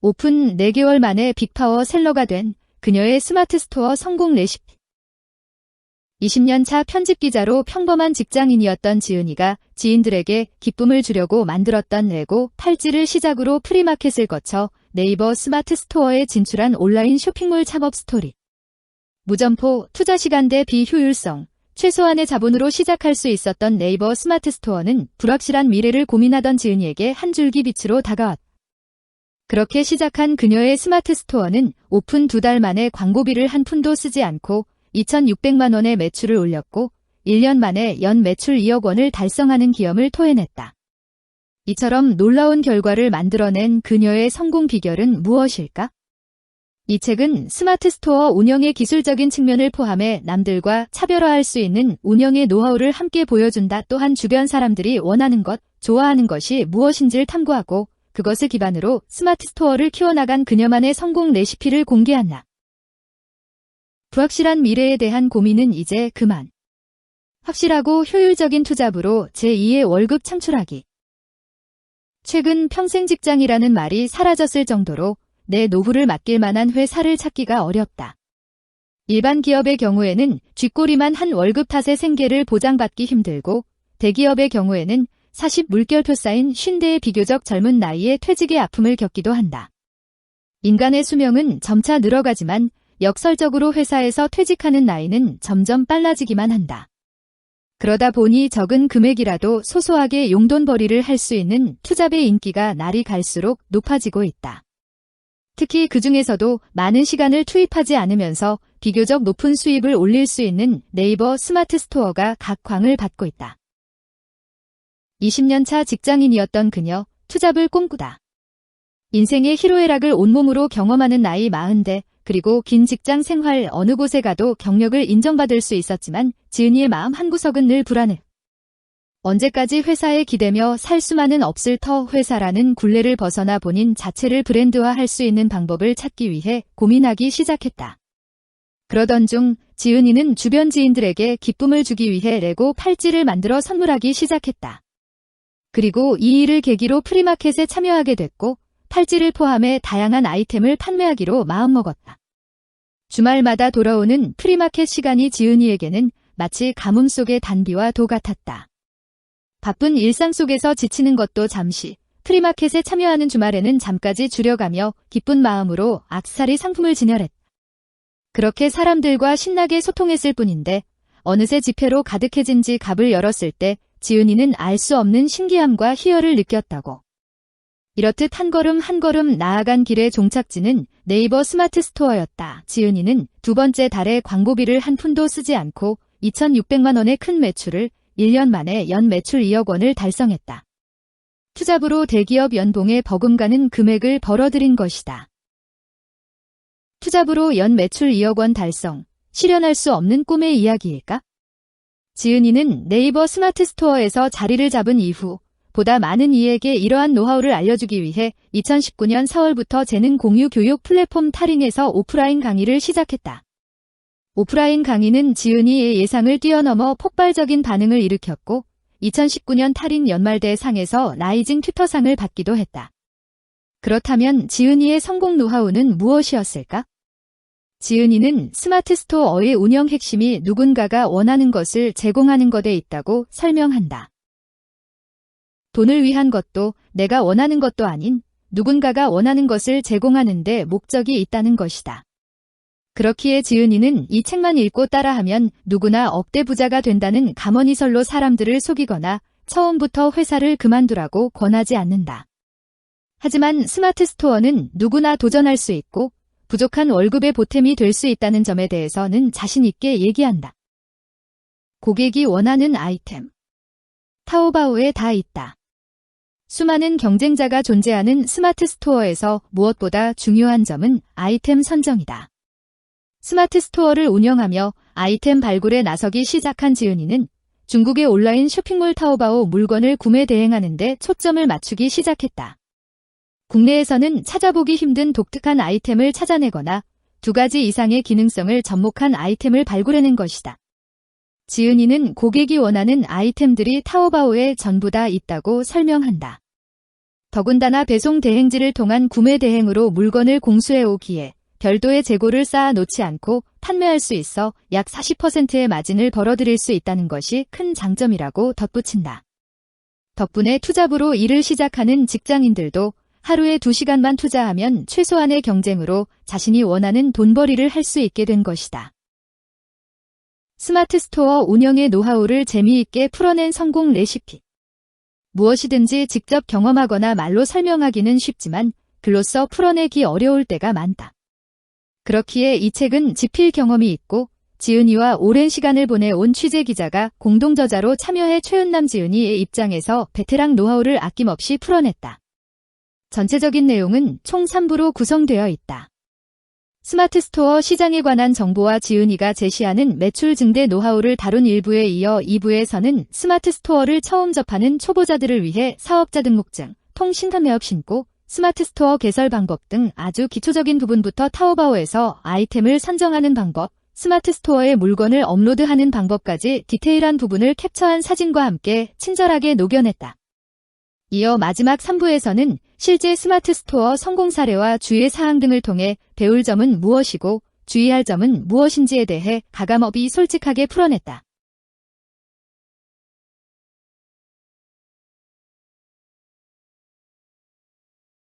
오픈 4개월 만에 빅파워 셀러가 된 그녀의 스마트 스토어 성공 레시피. 20년 차 편집 기자로 평범한 직장인이었던 지은이가 지인들에게 기쁨을 주려고 만들었던 레고 팔찌를 시작으로 프리마켓을 거쳐 네이버 스마트 스토어에 진출한 온라인 쇼핑몰 창업 스토리. 무점포, 투자 시간 대 비효율성, 최소한의 자본으로 시작할 수 있었던 네이버 스마트 스토어는 불확실한 미래를 고민하던 지은이에게 한 줄기 빛으로 다가왔다. 그렇게 시작한 그녀의 스마트 스토어는 오픈 두 달 만에 광고비를 한 푼도 쓰지 않고 2,600만 원의 매출을 올렸고 1년 만에 연 매출 2억 원을 달성하는 기염을 토해냈다. 이처럼 놀라운 결과를 만들어낸 그녀의 성공 비결은 무엇일까? 이 책은 스마트 스토어 운영의 기술적인 측면을 포함해 남들과 차별화할 수 있는 운영의 노하우를 함께 보여준다. 또한 주변 사람들이 원하는 것, 좋아하는 것이 무엇인지를 탐구하고 그것을 기반으로 스마트 스토어를 키워나간 그녀만의 성공 레시피를 공개한다. 불확실한 미래에 대한 고민은 이제 그만. 확실하고 효율적인 투잡으로 제2의 월급 창출하기. 최근 평생 직장이라는 말이 사라졌을 정도로 내 노후를 맡길 만한 회사를 찾기가 어렵다. 일반 기업의 경우에는 쥐꼬리만 한 월급 탓에 생계를 보장받기 힘들고 대기업의 경우에는 40 물결표 쌓인 50대의 비교적 젊은 나이에 퇴직의 아픔을 겪기도 한다. 인간의 수명은 점차 늘어가지만 역설적으로 회사에서 퇴직하는 나이는 점점 빨라지기만 한다. 그러다 보니 적은 금액이라도 소소하게 용돈벌이를 할 수 있는 투잡의 인기가 날이 갈수록 높아지고 있다. 특히 그 중에서도 많은 시간을 투입하지 않으면서 비교적 높은 수입을 올릴 수 있는 네이버 스마트 스토어가 각광을 받고 있다. 20년차 직장인이었던 그녀, 투잡을 꿈꾸다. 인생의 희로애락을 온몸으로 경험하는 나이 40대, 그리고 긴 직장 생활 어느 곳에 가도 경력을 인정받을 수 있었지만 지은이의 마음 한구석은 늘 불안해. 언제까지 회사에 기대며 살 수만은 없을 터 회사라는 굴레를 벗어나 본인 자체를 브랜드화할 수 있는 방법을 찾기 위해 고민하기 시작했다. 그러던 중 지은이는 주변 지인들에게 기쁨을 주기 위해 레고 팔찌를 만들어 선물하기 시작했다. 그리고 이 일을 계기로 프리마켓에 참여하게 됐고 팔찌를 포함해 다양한 아이템을 판매하기로 마음먹었다. 주말마다 돌아오는 프리마켓 시간이 지은이에게는 마치 가뭄 속의 단비와 도 같았다. 바쁜 일상 속에서 지치는 것도 잠시, 프리마켓에 참여하는 주말에는 잠까지 줄여가며 기쁜 마음으로 악사리 상품을 진열했다. 그렇게 사람들과 신나게 소통했을 뿐인데 어느새 지폐로 가득해진 지 갑을 열었을 때 지은이는 알 수 없는 신기함과 희열을 느꼈다고. 이렇듯 한 걸음 한 걸음 나아간 길의 종착지는 네이버 스마트 스토어였다. 지은이는 두 번째 달에 광고비를 한 푼도 쓰지 않고 2,600만 원의 큰 매출을 1년 만에 연 매출 2억 원을 달성했다. 투잡으로 대기업 연봉에 버금가는 금액을 벌어들인 것이다. 투잡으로 연 매출 2억 원 달성, 실현할 수 없는 꿈의 이야기일까? 지은이는 네이버 스마트 스토어에서 자리를 잡은 이후 보다 많은 이에게 이러한 노하우를 알려주기 위해 2019년 4월부터 재능 공유 교육 플랫폼 타링에서 오프라인 강의를 시작했다. 오프라인 강의는 지은이의 예상을 뛰어넘어 폭발적인 반응을 일으켰고 2019년 탈인 연말대 상에서 라이징 튜터상을 받기도 했다. 그렇다면 지은이의 성공 노하우는 무엇이었을까? 지은이는 스마트 스토어의 운영 핵심이 누군가가 원하는 것을 제공하는 것에 있다고 설명한다. 돈을 위한 것도 내가 원하는 것도 아닌 누군가가 원하는 것을 제공하는데 목적이 있다는 것이다. 그렇기에 지은이는 이 책만 읽고 따라하면 누구나 억대 부자가 된다는 가머니설로 사람들을 속이거나 처음부터 회사를 그만두라고 권하지 않는다. 하지만 스마트 스토어는 누구나 도전할 수 있고 부족한 월급의 보탬이 될 수 있다는 점에 대해서는 자신있게 얘기한다. 고객이 원하는 아이템. 타오바오에 다 있다. 수많은 경쟁자가 존재하는 스마트 스토어에서 무엇보다 중요한 점은 아이템 선정이다. 스마트 스토어를 운영하며 아이템 발굴에 나서기 시작한 지은이는 중국의 온라인 쇼핑몰 타오바오 물건을 구매 대행하는데 초점을 맞추기 시작했다. 국내에서는 찾아보기 힘든 독특한 아이템을 찾아내거나 두 가지 이상의 기능성을 접목한 아이템을 발굴해낸 것이다. 지은이는 고객이 원하는 아이템들이 타오바오에 전부 다 있다고 설명한다. 더군다나 배송 대행지를 통한 구매 대행으로 물건을 공수해 오기에 별도의 재고를 쌓아 놓지 않고 판매할 수 있어 약 40%의 마진을 벌어들일 수 있다는 것이 큰 장점이라고 덧붙인다. 덕분에 투잡으로 일을 시작하는 직장인들도 하루에 2시간만 투자하면 최소한의 경쟁으로 자신이 원하는 돈벌이를 할 수 있게 된 것이다. 스마트 스토어 운영의 노하우를 재미있게 풀어낸 성공 레시피. 무엇이든지 직접 경험하거나 말로 설명하기는 쉽지만 글로써 풀어내기 어려울 때가 많다. 그렇기에 이 책은 집필 경험이 있고 지은이와 오랜 시간을 보내온 취재 기자가 공동 저자로 참여해 최은남 지은이의 입장에서 베테랑 노하우를 아낌없이 풀어냈다. 전체적인 내용은 총 3부로 구성되어 있다. 스마트 스토어 시장에 관한 정보와 지은이가 제시하는 매출 증대 노하우를 다룬 1부에 이어 2부에서는 스마트 스토어를 처음 접하는 초보자들을 위해 사업자 등록증, 통신사 매업 신고, 스마트 스토어 개설 방법 등 아주 기초적인 부분부터 타오바오에서 아이템을 선정하는 방법, 스마트 스토어에 물건을 업로드하는 방법까지 디테일한 부분을 캡처한 사진과 함께 친절하게 녹여냈다. 이어 마지막 3부에서는 실제 스마트 스토어 성공 사례와 주의 사항 등을 통해 배울 점은 무엇이고 주의할 점은 무엇인지에 대해 가감업이 솔직하게 풀어냈다.